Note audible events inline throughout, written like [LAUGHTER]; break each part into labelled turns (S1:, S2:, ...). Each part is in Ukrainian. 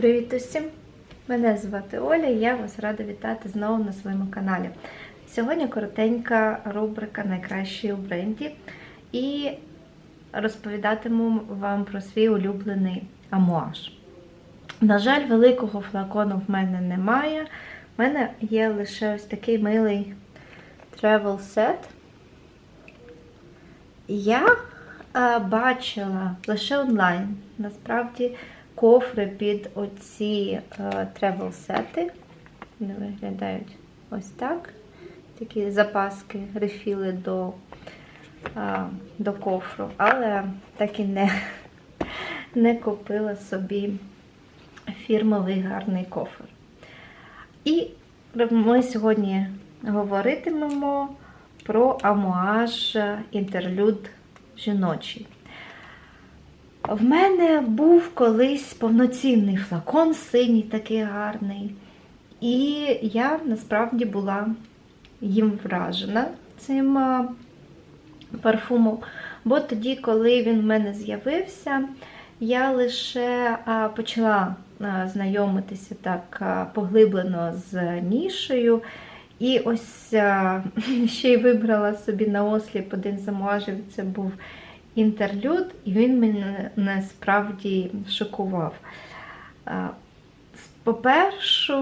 S1: Привіт усім! Мене звати Оля і я вас рада вітати знову на своєму каналі. Сьогодні коротенька рубрика Найкращі у бренді і розповідатиму вам про свій улюблений амуаж. На жаль, великого флакону в мене немає. В мене є лише ось такий милий travel set. Я а, бачила лише онлайн. Насправді кофри під оці тревел сети. Вони виглядають ось так. Такі запаски, рефіли до, до кофру, але так і не, [LAUGHS] не купила собі фірмовий гарний кофр. І ми сьогодні говоритимемо про амуаж інтерлюд жіночий. В мене був колись повноцінний флакон, синій такий гарний. І я насправді була їм вражена цим парфумом. Бо тоді, коли він в мене з'явився, я лише почала знайомитися так поглиблено з нішею. І ось [LAUGHS] ще й вибрала собі на осліп один з амуажів, це був інтерлюд, і він мене насправді шокував. По-перше,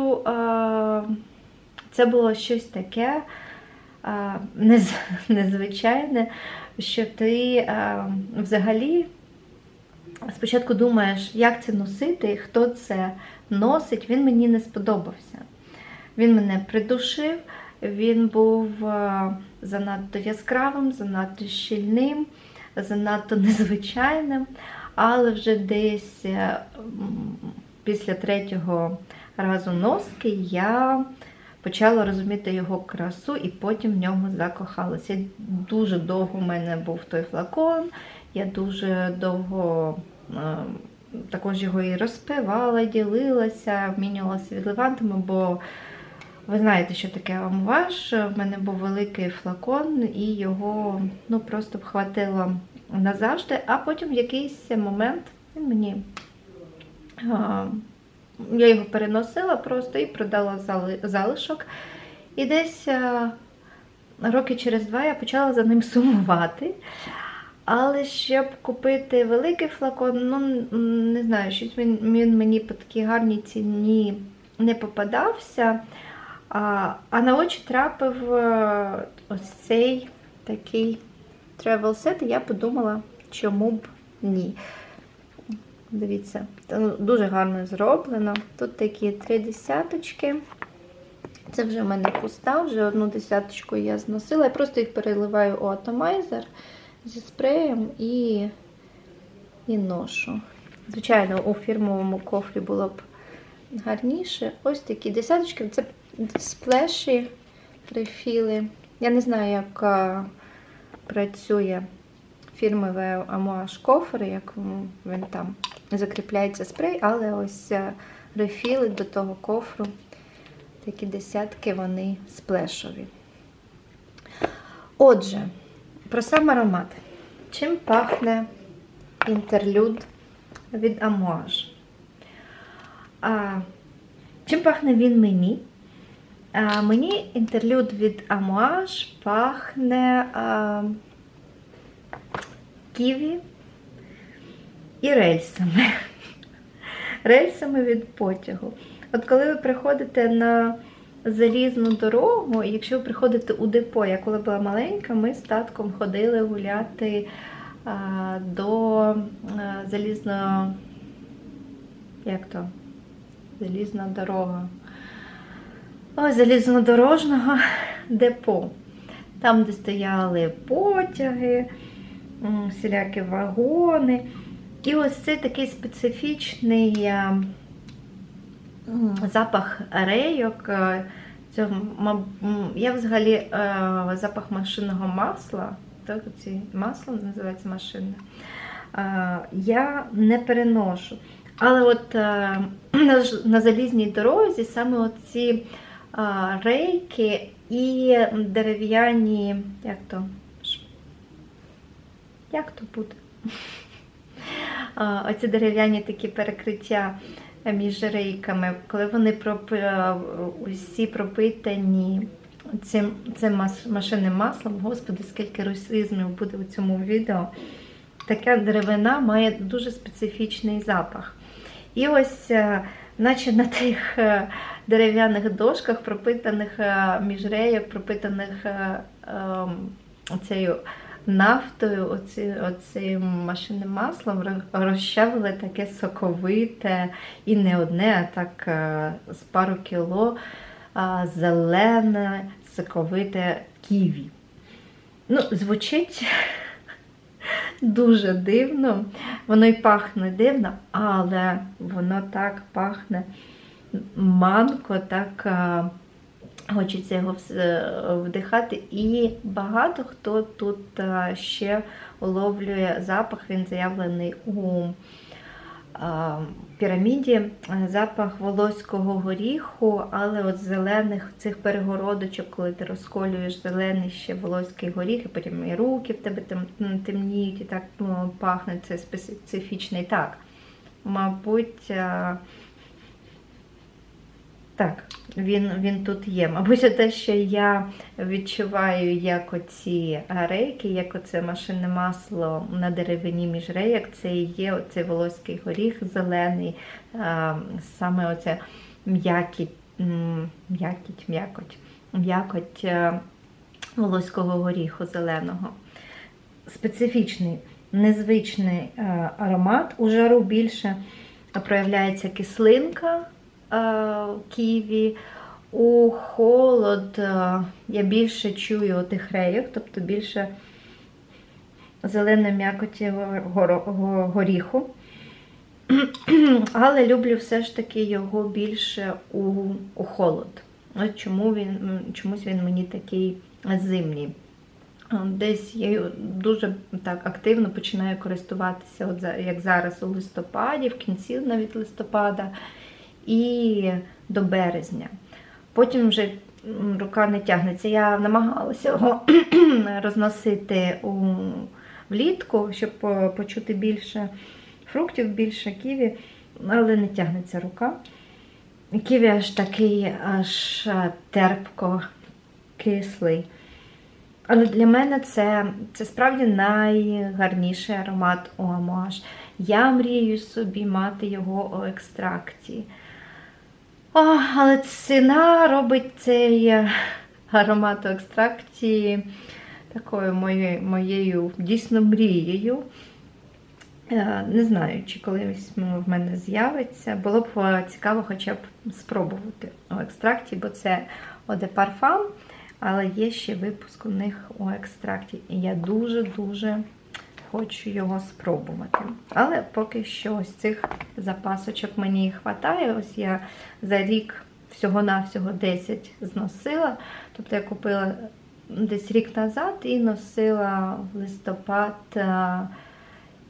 S1: це було щось таке [LAUGHS] незвичайне, що ти взагалі спочатку думаєш, як це носити, хто це носить, він мені не сподобався. Він мене придушив, він був занадто яскравим, занадто щільним занадто незвичайним, але вже десь після третього разу носки я почала розуміти його красу і потім в ньому закохалася. Дуже довго в мене був той флакон, я дуже довго також його і розпивала, ділилася, обмінювалася відливантами, бо ви знаєте, що таке амваш. В мене був великий флакон, і його ну, просто б хватило назавжди, а потім в якийсь момент він мені. Я його переносила просто і продала залишок. І десь роки через два я почала за ним сумувати. Але щоб купити великий флакон, ну, не знаю, щось він, він мені по такій гарній ціні не попадався. А на очі трапив е, ось цей такий travel set, і я подумала, чому б ні. Дивіться, дуже гарно зроблено. Тут такі три десяточки. Це вже в мене пуста, вже одну десяточку я зносила. Я просто їх переливаю у атомайзер зі спреєм і, і ношу. Звичайно, у фірмовому кофрі було б гарніше. Ось такі десяточки. Це сплеші рефіли. Я не знаю, як працює фірмовий амуаж кофр, як він там закріпляється спрей, але ось рефіли до того кофру, такі десятки, вони сплешові. Отже, про сам аромат. Чим пахне інтерлюд від амуаж? А, Чим пахне він мені? А, Мені інтерлюд від амуаж пахне а, ківі і рельсами. [LAUGHS] Рельсами від потягу. От коли ви приходите на залізну дорогу, якщо ви приходите у депо, я коли була маленька, ми з татком ходили гуляти а, до а, залізного, як то? Залізна дорога. Залізнодорожного депо. Там, де стояли потяги, всілякі вагони. І ось це такий специфічний запах рейок. Я взагалі запах машинного масла, так, ці масло називається машинне, я не переношу. Але от [CLEARS THROAT] на залізній дорозі саме оці рейки і дерев'яні, як то? Як то буде? Оці дерев'яні такі перекриття між рейками, коли вони е, усі пропитані цим, цим машинним маслом, господи, скільки русизмів буде у цьому відео. Така деревина має дуже специфічний запах. І ось, е, наче на тих е, дерев'яних дошках, пропитаних е, між пропитаних е, ем, цією нафтою, оці, оцим машинним маслом розчавили таке соковите і не одне, а так з пару кіло зелене, соковите ківі. Ну, звучить дуже дивно. Воно й пахне дивно, але воно так пахне манко, так а, хочеться його вдихати. І багато хто тут а, ще уловлює запах, він заявлений у піраміді, е, запах волоського горіху, але от зелених цих перегородочок, коли ти розколюєш зелений ще волоський горіх, і потім і руки в тебе там темніють, і так ну, пахне це специфічний. Так, мабуть, а, так, він, він тут є. Мабуть, те, що я відчуваю, як оці рейки, як оце машинне масло на деревині між рейок, це і є оцей волоський горіх зелений, саме оце м'якіть, м, м'якіть, м'якоть, м'якоть е, волоського горіху зеленого. Специфічний, незвичний е, аромат. У жару більше проявляється кислинка е, ківі. У холод е, я більше чую тих рейок, тобто більше зеленої м'якоті горіху. [CLEARS THROAT] Але люблю все ж таки його більше у, у холод. От чому він, чомусь він мені такий зимній. Десь я дуже так активно починаю користуватися, от як зараз у листопаді, в кінці навіть листопада і до березня. Потім вже рука не тягнеться. Я намагалася його [CLEARS THROAT] розносити у, влітку, щоб почути більше фруктів, більше ківі, але не тягнеться рука. Ківі аж такий, аж е, терпко кислий. Але для мене це, це справді найгарніший аромат у Амуаш. Я мрію собі мати його у екстракті. О, але ціна робить цей е, аромат у екстракті такою моєю, моєю дійсно мрією. Е, Не знаю, чи колись в мене з'явиться. Було б е, цікаво хоча б спробувати у екстракті, бо це Оде Парфам, але є ще випуск у них у екстракті. І я дуже-дуже хочу його спробувати. Але поки що ось цих запасочок мені вистачає. Ось я за рік всього-навсього 10 зносила. Тобто я купила десь рік назад і носила листопад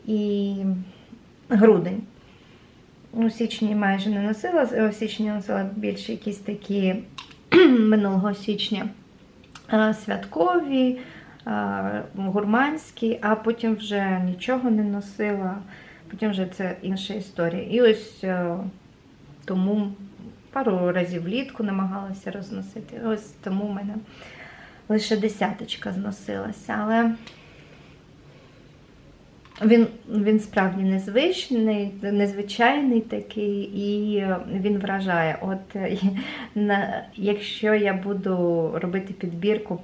S1: і грудень. У січні майже не носила, у січні носила більше якісь такі [CLEARS THROAT] минулого січня святкові, а, гурманські, а потім вже нічого не носила, потім вже це інша історія. І ось е, тому пару разів влітку намагалася розносити. Ось тому в мене лише десяточка зносилася. Але він, він справді незвичний, незвичайний такий, і він вражає. От е, якщо я буду робити підбірку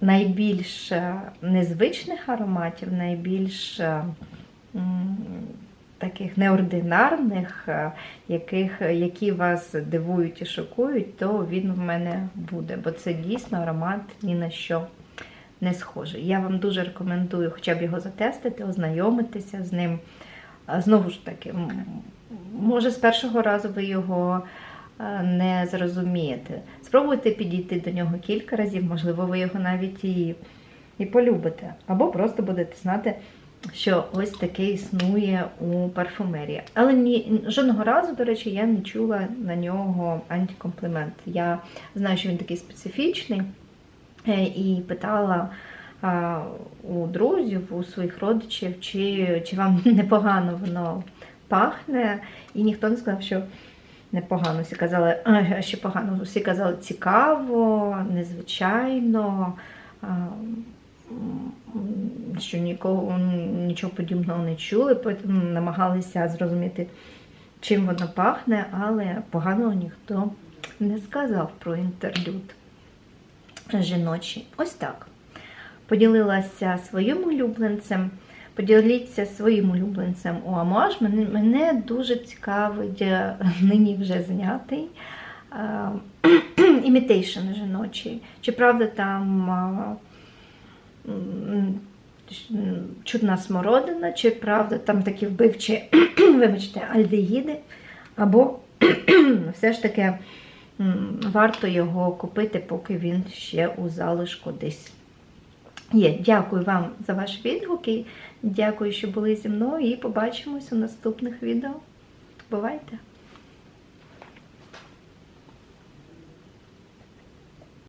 S1: найбільш е, незвичних ароматів, найбільш е, таких неординарних, е, яких, які вас дивують і шокують, то він в мене буде, бо це дійсно аромат ні на що не схожий. Я вам дуже рекомендую хоча б його затестити, ознайомитися з ним. Знову ж таки, може, з першого разу ви його не зрозумієте. Спробуйте підійти до нього кілька разів, можливо, ви його навіть і, і полюбите. Або просто будете знати, що ось таке існує у парфумерії. Але ні, жодного разу, до речі, я не чула на нього антикомплімент. Я знаю, що він такий специфічний. Е, і питала у друзів, у своїх родичів, чи, чи вам [LAUGHS] непогано воно пахне, і ніхто не сказав, що непогано. Всі казали, «А, що погано. Всі казали цікаво, незвичайно, що нікого нічого подібного не чули, потім намагалися зрозуміти, чим воно пахне, але поганого ніхто не сказав про інтерлюд жіночий. Ось так. Поділилася своїм улюбленцем. Поділіться своїм улюбленцем у Амуаж. Мене, дуже цікавить е, [LAUGHS] нині вже знятий [CLEARS THROAT] імітейшн жіночий. Чи правда там м, чудна смородина, чи правда там такі вбивчі, [CLEARS THROAT] вибачте, альдегіди, або [CLEARS THROAT] все ж таки варто його купити, поки він ще у залишку десь є. Дякую вам за ваші відгуки. Дякую, що були зі мною, і побачимось у наступних відео. Бувайте!